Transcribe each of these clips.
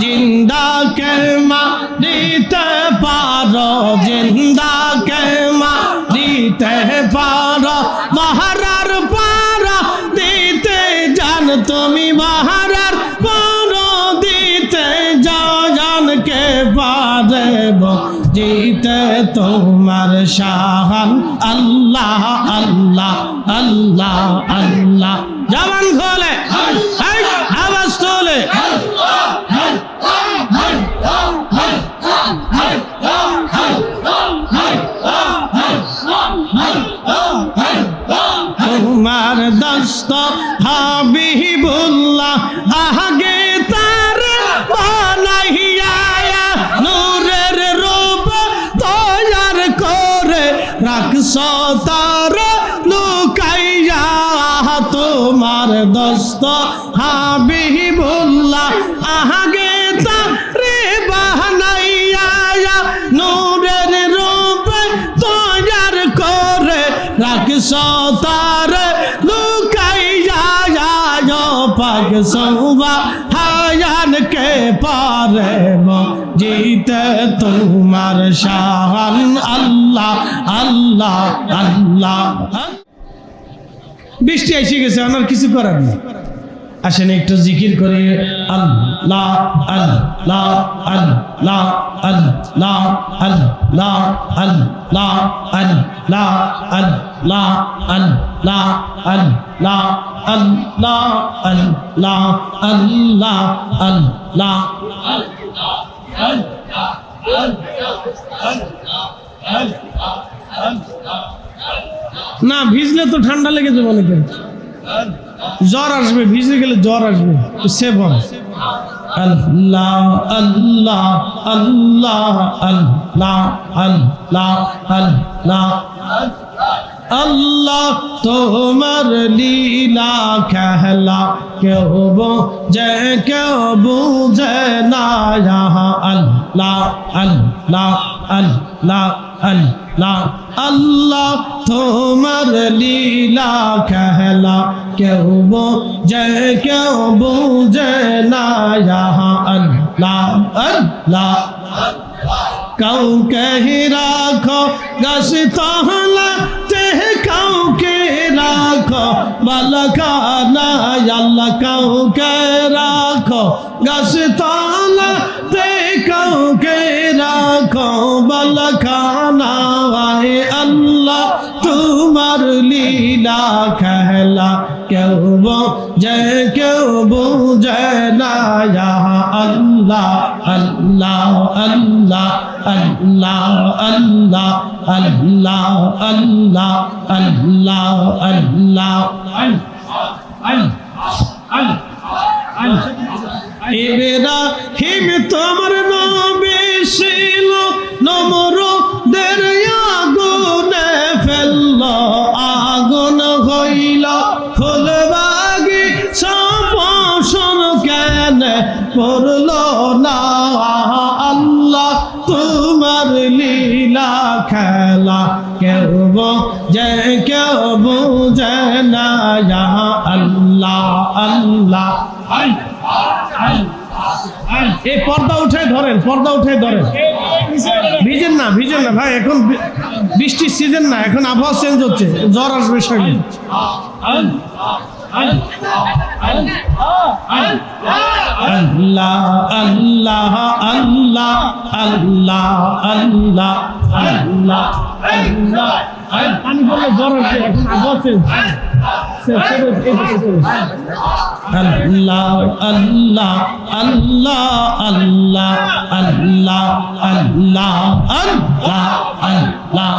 জিন্দা কেমা দিতে পারো? জিন্দা কেমা দিতে পারো? মহারার পারা দিতে জান তুমি মহারার পারো দিতে যাও, জানকে পারব জিতে তোমার শাহান। আল্লাহ আল্লাহ আল্লাহ আল্লাহ। জবান খোলে। রাখছ তার লুকাইয়া তোমার দস্ত হাবিবুল্লাহ আগে তারে বানাইয়া নূরের রূপ তৈয়ার করে রাখছ তার লুকাইয়া পাক সৌবা হায়ান কে পারে জিতে তোমার শাহান আল্লাহ আল্লাহ আল্লাহ বৃষ্টি এসে গেছে, আমার কিছু করার নেই। আসেন একটু জিকির করে। আল্লাহ আল্লাহ আল্লাহ আল্লাহ আল্লাহ আল্লাহ আল্লাহ আল্লাহ আল্লাহ। আল্লাহ আল্লাহ আল্লাহ আল্লাহ আল্লাহ না ভিজলে তো ঠান্ডা লেগে যাবে অনেকের জ্বর আসবে ভিজে গেলে জ্বর আসবে সেবন আল্লাহ আল্লাহ আল্লাহ আল্লাহ আল্লাহ আল্লাহ আল্লাহ তোমার লীলা খেলা কেউ বোঝে কেউ বুঝে না আল্লাহ আল্লাহ আল্লাহ আল্লাহ। আল্লাহ তোমার লীলা খেলা কেউ বোঝে কেউ বুঝে না আল্লাহ আল্লাহ। কাউকে রাখো, গাছ তাহলা বালখানা আল্লাহ কাউকে রাখো। গাছ তাহলা তে কাউকে রাখো। আয় আল্লাহ তোমার লীলা খেলা। কেউ বোঝে, কেউ বুঝে না ইহা আল্লাহ আল্লাহ। আল্লাহ আল্লাহ আল্লাহ আল্লাহ আল্লাহ আল্লাহ আল্লাহ ইব্রাহিম তোমার নবী ছিল নমরুদের আগুনে ফেলল আগুন হইল ফুলবাগি সপোষণ কেন করল না খেলা কেউ যে কেউ বুঝে না আল্লাহ আল্লাহ। এই পর্দা উঠে ধরেন, পর্দা উঠে ধরেন। ভিজেন না ভিজেন না, ভাই, এখন বৃষ্টির সিজন না, এখন আবহাওয়া চেঞ্জ হচ্ছে, জ্বর আসবে শরীরে। আল্লাহ আল্লাহ আল্লাহ। আল্লাহ আল্লাহ আল্লাহ আল্লাহ পানি আসবে এখন আল্লাহ আল্লাহ আল্লাহ আল্লাহ আল্লাহ আল্লাহ আল্লাহ আল্লাহ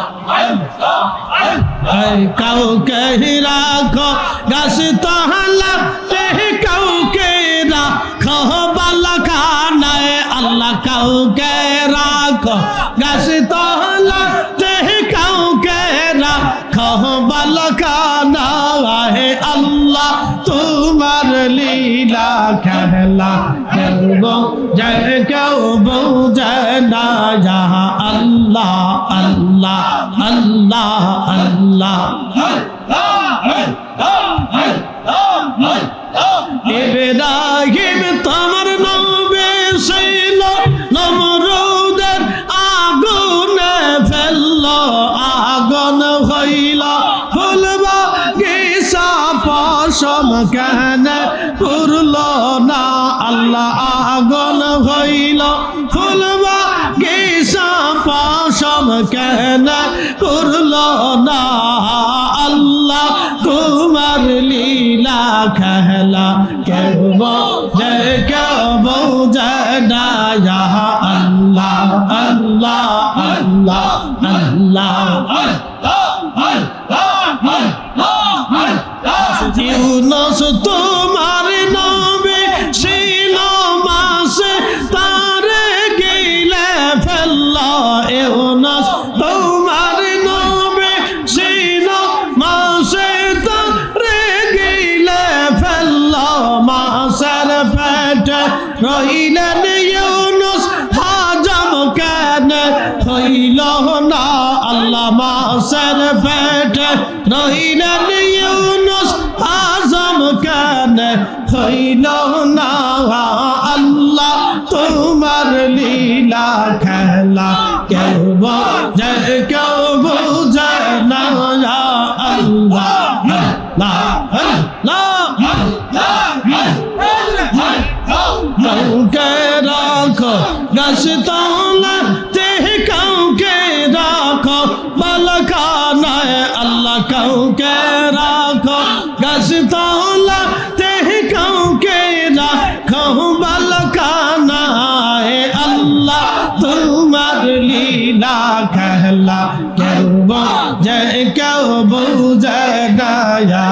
এই খেলা খেলবো যায় কেউ বোঝায় না যাহা আল্লাহ আল্লাহ আল্লাহ আল্লাহ ইব্রাহিম তোমার নবে শৈল নমরুদের আগুনে ফেলল আগুন হইল ফুলবা গিসা পশম কেন কেন করল না। আল্লাহ তোমার লীলা খেলা কেব যে কেব জয়া আল্লাহ আল্লাহ আল্লাহ আল্লাহ। রইলেন ইউনুস, আজম কেন হইল না? আল্লাহ, তোমার লীলা খেলা কেউ বোঝে, কেউ বুঝে না। আল্লাহ আল্লাহ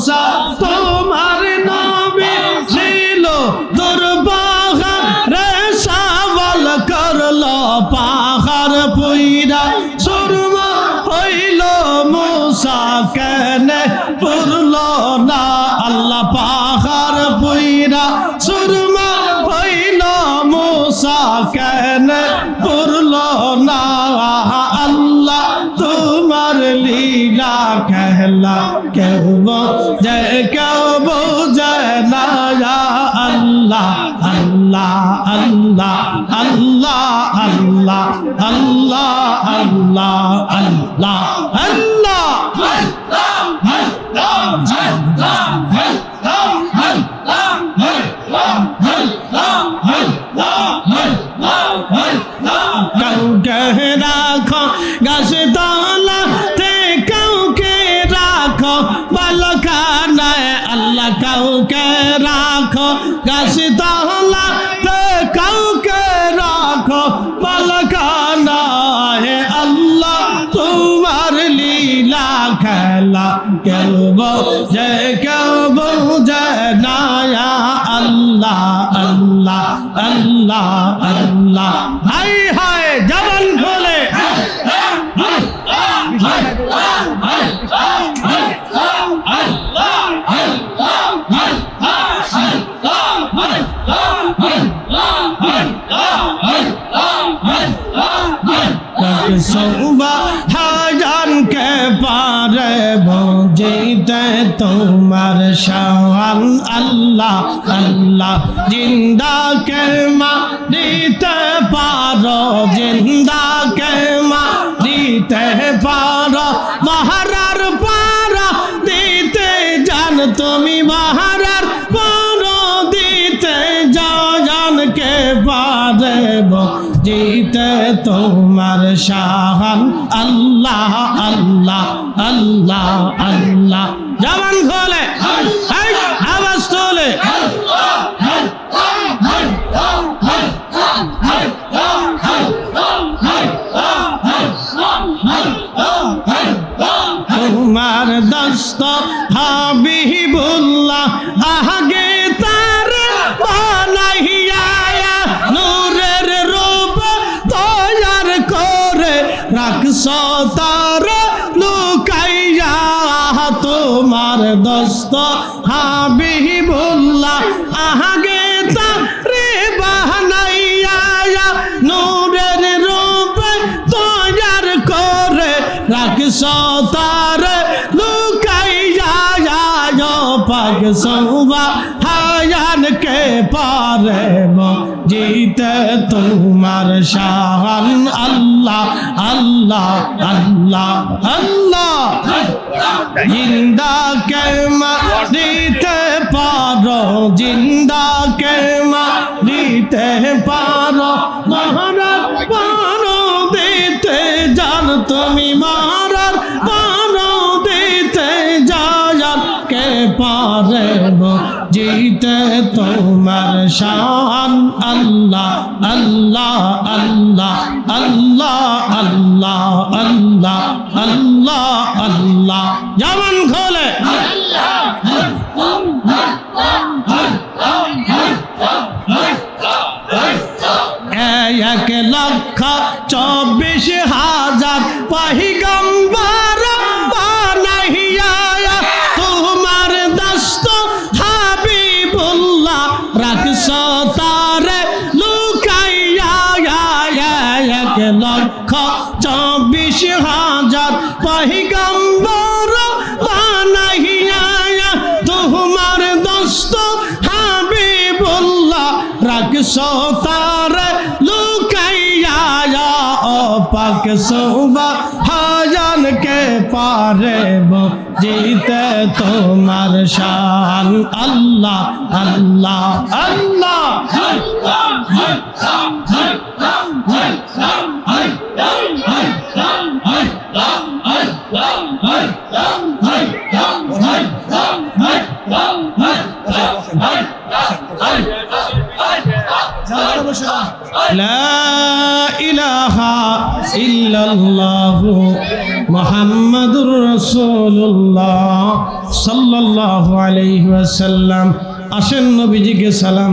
মুসা তোমার নবী ছিল তোর পাহাড়ে সওয়াল করল, পাহাড় পুইরা। সুরমা হইল মুসা, কেন পুরল না আল্লাহ, পাহাড় পুইরা। সুরমা হইল মুসা, কেন পুরল না कहला के वो जय क्या वो जय लाया अल्लाह अल्लाह अल्लाह अल्लाह अल्लाह अल्लाह अल्लाह अल्लाह अल्लाह अल्लाह अल्लाह কেউ বোঝে কেউ বোঝে না আল্লাহ আল্লাহ আল্লাহ আল্লাহ হাই হাই জবান খোলে সৌবা হাজানকে আল্লাহ আল্লাহ। জিন্দা কে মা দিতে পারো জিন্দা কে মা দিতে পারো। মহারার পারা দিতে জান তুমি মহারার পারো দিতে যাও, জানকে পারে জিতে তোমার শাহান আল্লাহ আল্লাহ আল্লাহ আল্লাহ। জবান খোলে। তোমার দস্ত হাবিবুল্লাহ, আহাগে তারে বাহানাইয়া নূরের রূপে তৈয়ার করে রাখছ তার, লুকাইয়া পাক সৌবা পারে জিতে তোমার শাহান আল্লাহ আল্লাহ আল্লাহ আল্লাহ। জিন্দা কে দিতে পারো জিন্দা কে দিতে পারো। মহারাজ, পারো দিতে জান তুমি মারার কে পারে জিতে তোমার শান। আল্লাহ আল্লাহ আল্লাহ আল্লাহ আল্লাহ আল্লাহ আল্লাহ আল্লাহ। যেমন খোলে। এক লক্ষ চব্বিশ হাজার রাখছ তারে লুকাইয়া পাক সৌবা হাজান কে পারে জিতে তোমার শান আল্লাহ আল্লাহ আল্লাহ لا মোহাম্মদুর রসুল্লাহ সাল্লাহ আলহ্লাম আসেন নবীজিকে সালাম